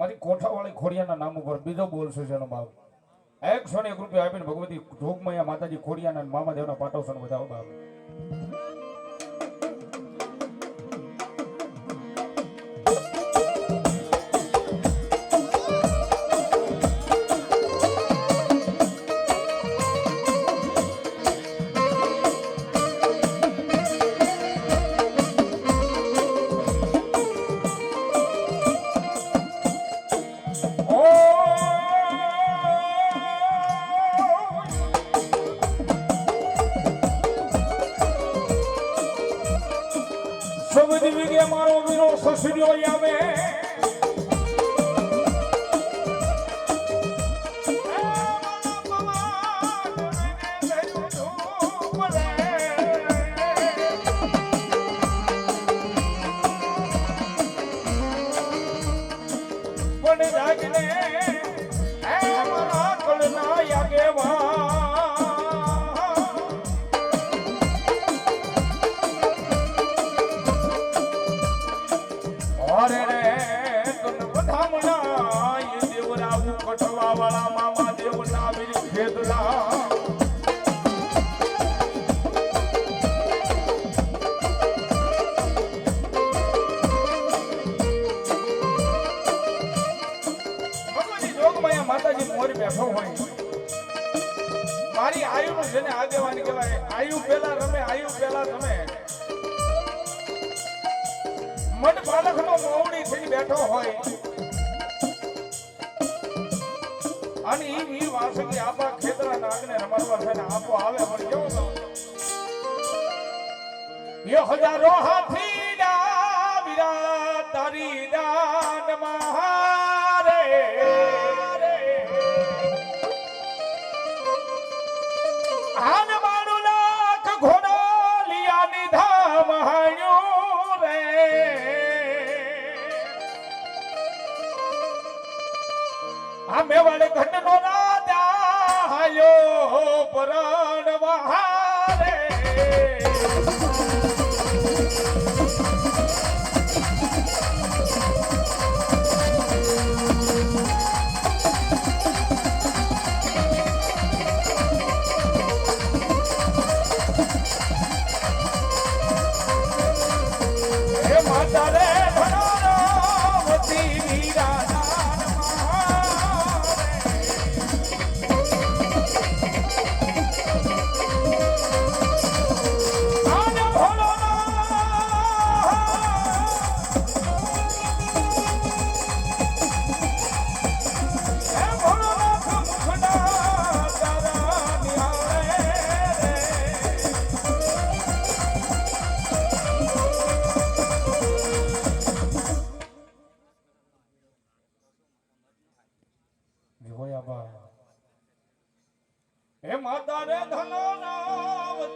મારી કોઠાવાળી ખોડિયાના નામ ઉપર બીજો બોલશે છે એનો બાપ? એકસો ને એક રૂપિયા આપીને ભગવતી જોગમયા માતાજી ખોડિયાના મામાદેવના પાટોસન વધાવો બાપ. સૌથી કે મારો વીરો સસરીઓ આવે મોર આયુનું જેને આગેવાની કહેવાય, આયુ પેલા રમે, આયુ પેલા રમે. મન પાલખનો મોવડી થઈ બેઠો હોય. અને ઈ વી વાસકી આપા ખેતરા નાગને રમાડવા છે ને આપો આવે પણ કેવો? એ હજારો હાથી ના વિરા તારી દાન મહારે આ મેવાડ ઘટનો રાજા હાયો પરણ વહારે. હે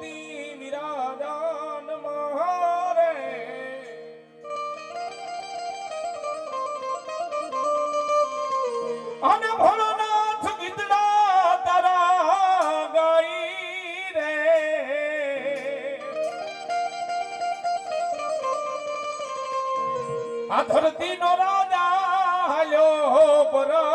ધનાવતી વિરાદાન મહારે અને ભોળોનાથ ગીતડા તારા ગાઈ રે. આ ધરતી નો રાજા હાલ્યો પરણ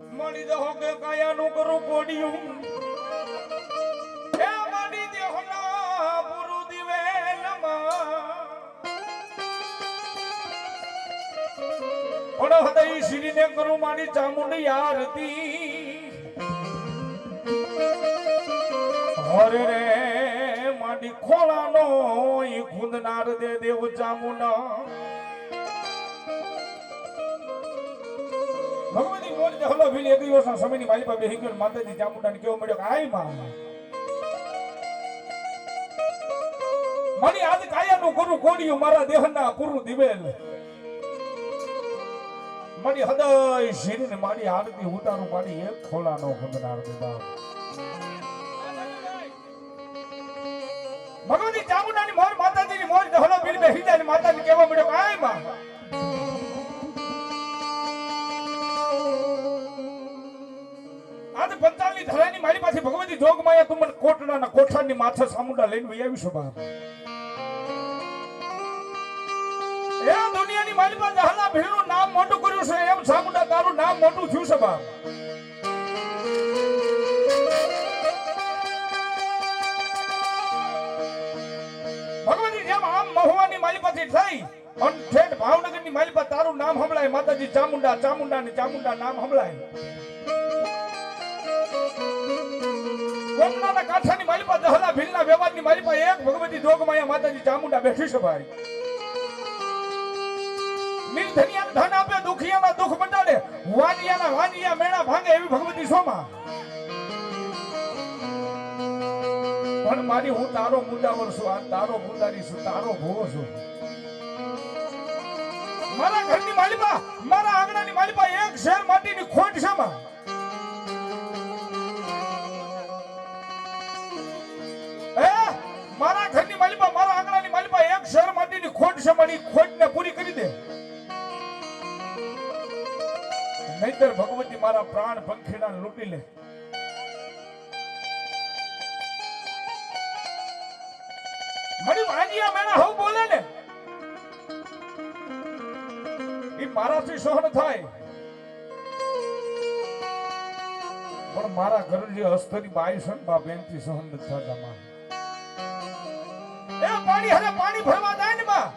મણી દહો કે કાયાનું કરું કોડિયું હે મણી દેહો ના પુરુ દિવે ઓડો હૃદય શ્રીને કરું મારી ચામુંડી આરતી. હરે રે. મારી ખોળાનો ઈ ખુંદનાર દે દેવ ચામુંડા. ભગવતી મોર હલો ભીલ ગુરુ કોડિયું મારા દેહના ગુરુ દિવેલ. મારી હૃદય શીરીને મારી આરતી ઉતારું મારી એક ખોલાનો ખુંદનાર દે ભગવતી ચામુંડાની મોર, માતાજીની મોર ઢોલો બીર બેહી જાય માતાને કેવો મળ્યો કાયમાં. આજે પંચાલની ધરાની મારી પાસે ભગવતી જોગમાયા, તું મને કોટડાના કોઠાની માથે સામુંડા લઈને વહી આવીશું, બાપ. એ દુનિયાની મારી પાસે હલા ભીડનું નામ મોટું કર્યું છે, એમ સામુંડા તારું નામ મોટું થયું છે, બાપ. તારું સંભળાય માતાજી, ચામુંડા ચામુંડા ને ચામુંડા નામ સંભળાય કોમનાના કાંઠાની માલિપા દહલા ભીલના વ્યવહારની માલિપા એક ભગવતી જોગમાયા માતાજી ચામુંડા બેઠી છે ભાઈ. નિર્ધનિયા ધન આપે દુખિયાના દુખ મટાડે વાનિયાના વાનિયા મેણા ભાંગે એવી ભગવતી સોમાં. પણ મારી હું તારો મુદ્દાવર છું, આ તારો મુદ્દારી છું, તારો ભૂવો છું. મારા ઘરની માલિપા, મારા આંગણાની માલિપા એક શેર માટીની ખોટ છે માં. મારા ઘરની માલિપા, મારા આંગણાની માલિપા એક શેર માટીની ખોટ છે મારી. ખોટને પૂરી કરી દે. નહીતર ભગવતી મારા પ્રાણ પંખીડા લૂંટી લે. મારી વાંજિયા મેણા હવ બોલે ને. મારાથી સહન થાય. પણ મારા ઘર જે હસ્તની બાઈ છે ને, બા બેનથી સહન નથી થતા માં એ પાણી હરે પાણી ભરવા જાય ને માં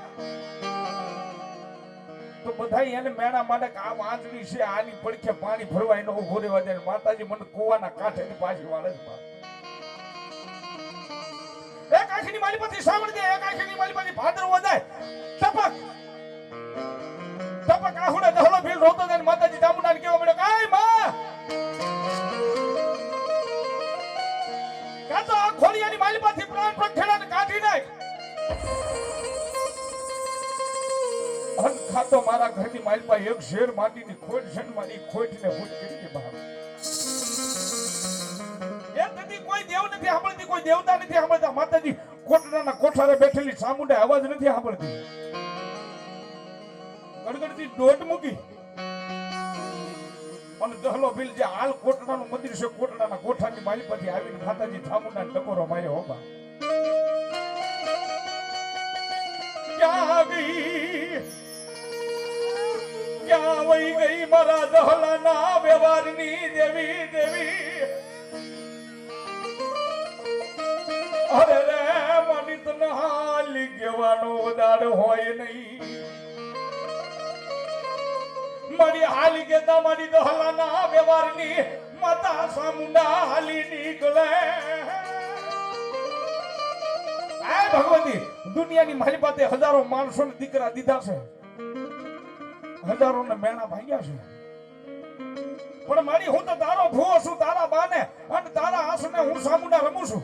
તો બધા એને મેણા માટે આ વાંચડી છે, આની પડખે પાણી ભરવા એનો ઊભો રહેવા દે માતાજી મને કુવાના કાંઠે ની પાછી વાળે બા. એક આંખની માલી પછી સાંભળી દે, એક આંખની માલી પછી ભાદર ટપક ટપક ખાતો મારા ઘરની મારી પાસે એક શેર માટીની ખોટ છે ને મારી ખોટને હું કરી બહાર કોઈ દેવ નથી સાંભળતી, કોઈ દેવતા નથી સાંભળતા. માતાજી, કોટડાના કોઠારે બેઠેલી સામુંડે અવાજ નથી સાંભળતી. ગડગડતી દોટ મૂકી. અને દહલો ભીલ જે હાલ કોટડાનું મંદિર છે, કોટડાના કોઠાની માલી પરથી આવીને માતાજી ચામુંડાને ટકોરો માર્યો હોબા ક્યાં ગઈ ક્યાં વહી ગઈ મારા દહલાના વ્યવહારની દેવી દેવી. અરે રે મની તને હાલી ગવાનો હોય નહીં. મારી હાલી ગેતા મારી દહલાના વ્યવહારની માતા સામુંડા હાલી નીકળે. આ ભગવતી, દુનિયાની મારી પાસે હજારો માણસો દીકરા દીધા છે. હજારો ને મેણા ભાગ્યા છે. પણ મારી હું તો તારો ભૂવો છું, તારા બાને અને તારા આસને હું સામુંડા રમું છું.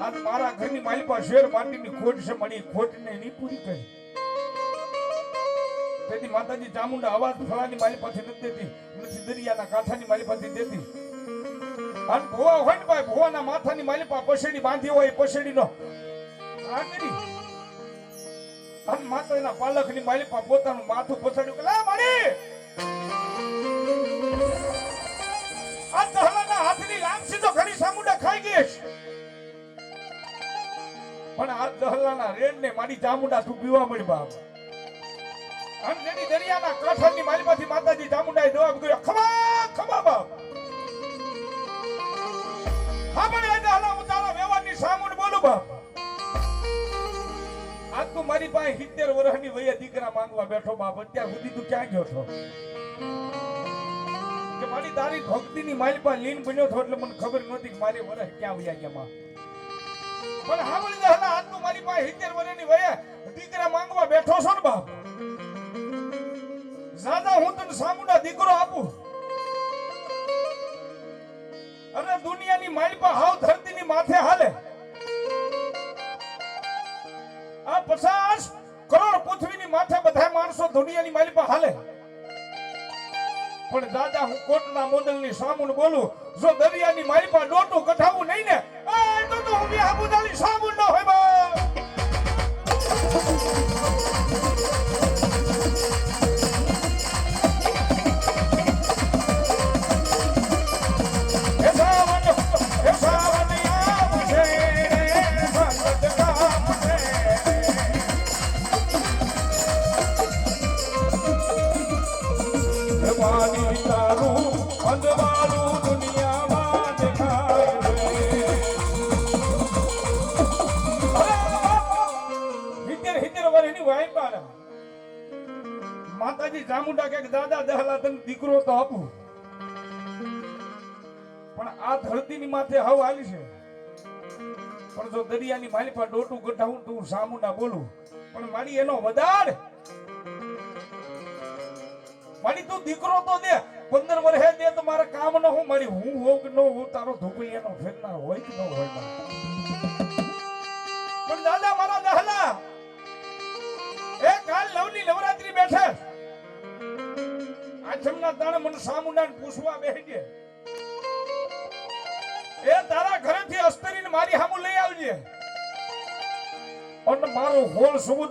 આજ મારા ઘરની પાસે શેર માટીની ખોટ છે મારી ખોટને ની પૂરી કરી. તેથી માતાજી ચામુંડા અવાજ ફળાની પાસે નથી દેતી, નથી દરિયાના કાંઠાની પાસે દેતી. અને ભુવા હોય ને ભાઈ, ભૂવાના માથાની માલી પછેડી બાંધી હોય પછેડીનો આ કરી. અને એના પાલકની ની પા પોતાનું માથું પછાડ્યું કે, લા માડી આ દહલાના હાથની લાંસી તો ઘણી સામુડા ખાઈ ગઈ પણ આ દહલાના રેડ ને મારી ચામુંડા તું પીવા મળી બાપ. અને જેની દરિયાના કાંઠાની માલીમાંથી માતાજી ચામુંડાએ જવાબ કર્યો ખમા ખમા બાપ. હા, પણ એ દહલા હું તારા વ્યવહારની સામુંડ બોલું બાપ. આજ મારી મારી પાસે સિત્તેર વર્ષની વયે દીકરા માંગવા બેઠો બાપ, અત્યાર સુધી તું ક્યાં ગયો છો? કે મારી તારી ભક્તિની મારી પાસે લીન બન્યો છો એટલે મને ખબર નહોતી કે મારી વર્ષ ક્યાં વયા ગયા પણ હા લે હલા આજ તું મારી પાસે સિત્તેર વર્ષની વયે દીકરા માંગવા બેઠો છો ને બાપ? દાદા હું તને સામુના દીકરો આપું? અને દુનિયાની માલિપા હાવ ધરતીની માથે હાલે? આ પચાસ કરોડ પૃથ્વીની માથે બધા માણસો દુનિયાની માલિપા હાલે. પણ દાદા, હું કોટના મોડલની સામુન બોલું, જો દરિયાની માલિપા ડોટું કઠાવું નહીં ને તો તો હું સામુન ન હોય બા હિતેર વર્ષની વાયપા માતાજી ચામુંડા કે, દાદા, દહલા તને દીકરો તો આપું. પણ આ ધરતીની માથે હવ હાલી છે. પણ જો દરિયાની માલી પર ડોટું ગઢાવું તો હું સામુંડા બોલું. પણ મારી એનો વધાર મારી તું દીકરો તો દે. પંદર વર્ષે દે તો મારે કામ ન હું મારી હું હોઉં કે ન હોઉં, તારો ધોકો એનો ફેરનાર હોય કે ન હોય પણ દાદા, મારા દહલા કાલ લવની નવરાત્રી બેઠે. આઠમના તાણે મને સામુંડા પૂછવા બેસી એ તારા ઘરેથી અસ્તરીને મારી હામું લઈ આવજે. અને મારો હોલ સુબુત